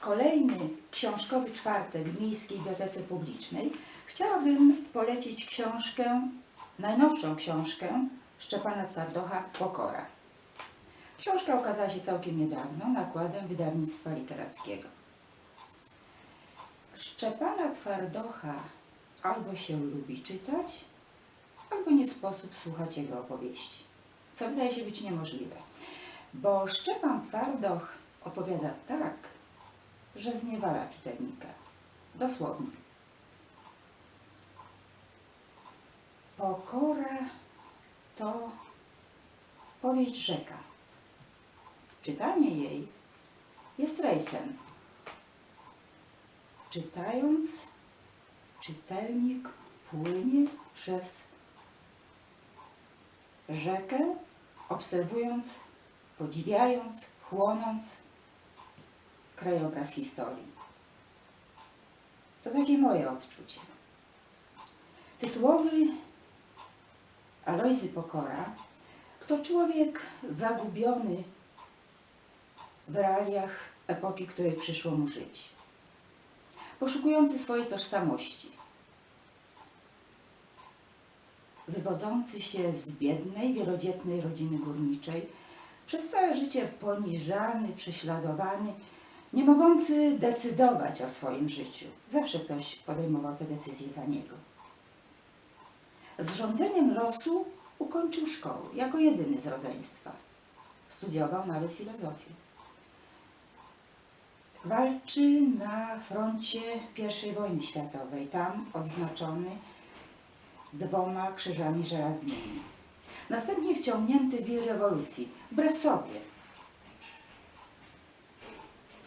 kolejny książkowy czwartek w Miejskiej Bibliotece Publicznej chciałabym polecić książkę, najnowszą książkę Szczepana Twardocha Pokora. Książka ukazała się całkiem niedawno nakładem wydawnictwa literackiego. Szczepana Twardocha albo się lubi czytać, albo nie sposób słuchać jego opowieści, co wydaje się być niemożliwe, bo Szczepan Twardoch opowiada tak, że zniewala czytelnika. Dosłownie. Pokora to powieść rzeka. Czytanie jej jest rejsem. Czytając, czytelnik płynie przez rzekę, obserwując, podziwiając, chłonąc krajobraz historii. To takie moje odczucie. Tytułowy Alojzy Pokora to człowiek zagubiony w realiach epoki, której przyszło mu żyć. Poszukujący swojej tożsamości. Wywodzący się z biednej, wielodzietnej rodziny górniczej, przez całe życie poniżany, prześladowany, nie mogący decydować o swoim życiu. Zawsze ktoś podejmował te decyzje za niego. Z rządzeniem losu ukończył szkołę jako jedyny z rodzeństwa. Studiował nawet filozofię. Walczy na froncie I wojny światowej, tam odznaczony dwoma krzyżami żelaznymi. Następnie wciągnięty w rewolucji, wbrew sobie.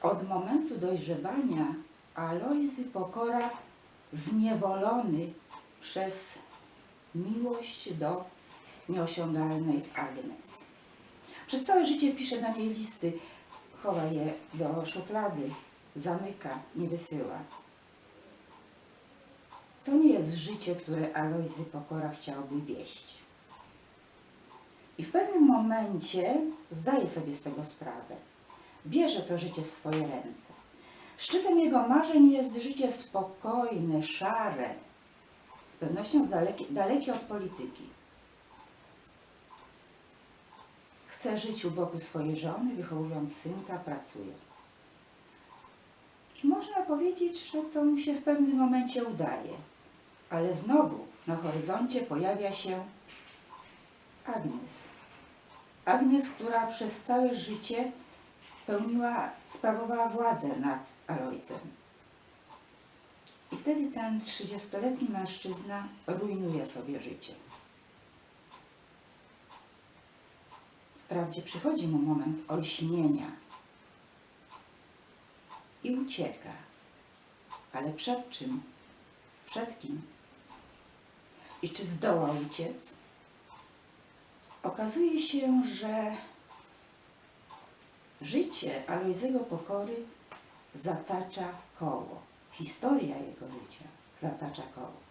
Od momentu dojrzewania Alojzy Pokora zniewolony przez miłość do nieosiągalnej Agnes. Przez całe życie pisze do niej listy, chowa je do szuflady, zamyka, nie wysyła. To nie jest życie, które Alojzy Pokora chciałby wieść. I w pewnym momencie zdaje sobie z tego sprawę. Bierze to życie w swoje ręce. Szczytem jego marzeń jest życie spokojne, szare, z pewnością dalekie, dalekie od polityki. Chce żyć u boku swojej żony, wychowując synka, pracując. I można powiedzieć, że to mu się w pewnym momencie udaje. Ale znowu na horyzoncie pojawia się Agnes. Agnes, która przez całe życie pełniła, sprawowała władzę nad Alojzem. I wtedy ten 30-letni mężczyzna rujnuje sobie życie. Wprawdzie przychodzi mu moment olśnienia i ucieka. Ale przed czym? Przed kim? I czy zdoła uciec? Okazuje się, że życie Alojzego Pokory zatacza koło. Historia jego życia zatacza koło.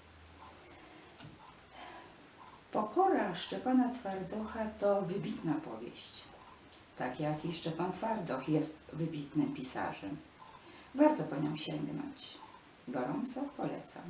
Pokora Szczepana Twardocha to wybitna powieść. Tak jak i Szczepan Twardoch jest wybitnym pisarzem. Warto po nią sięgnąć. Gorąco polecam.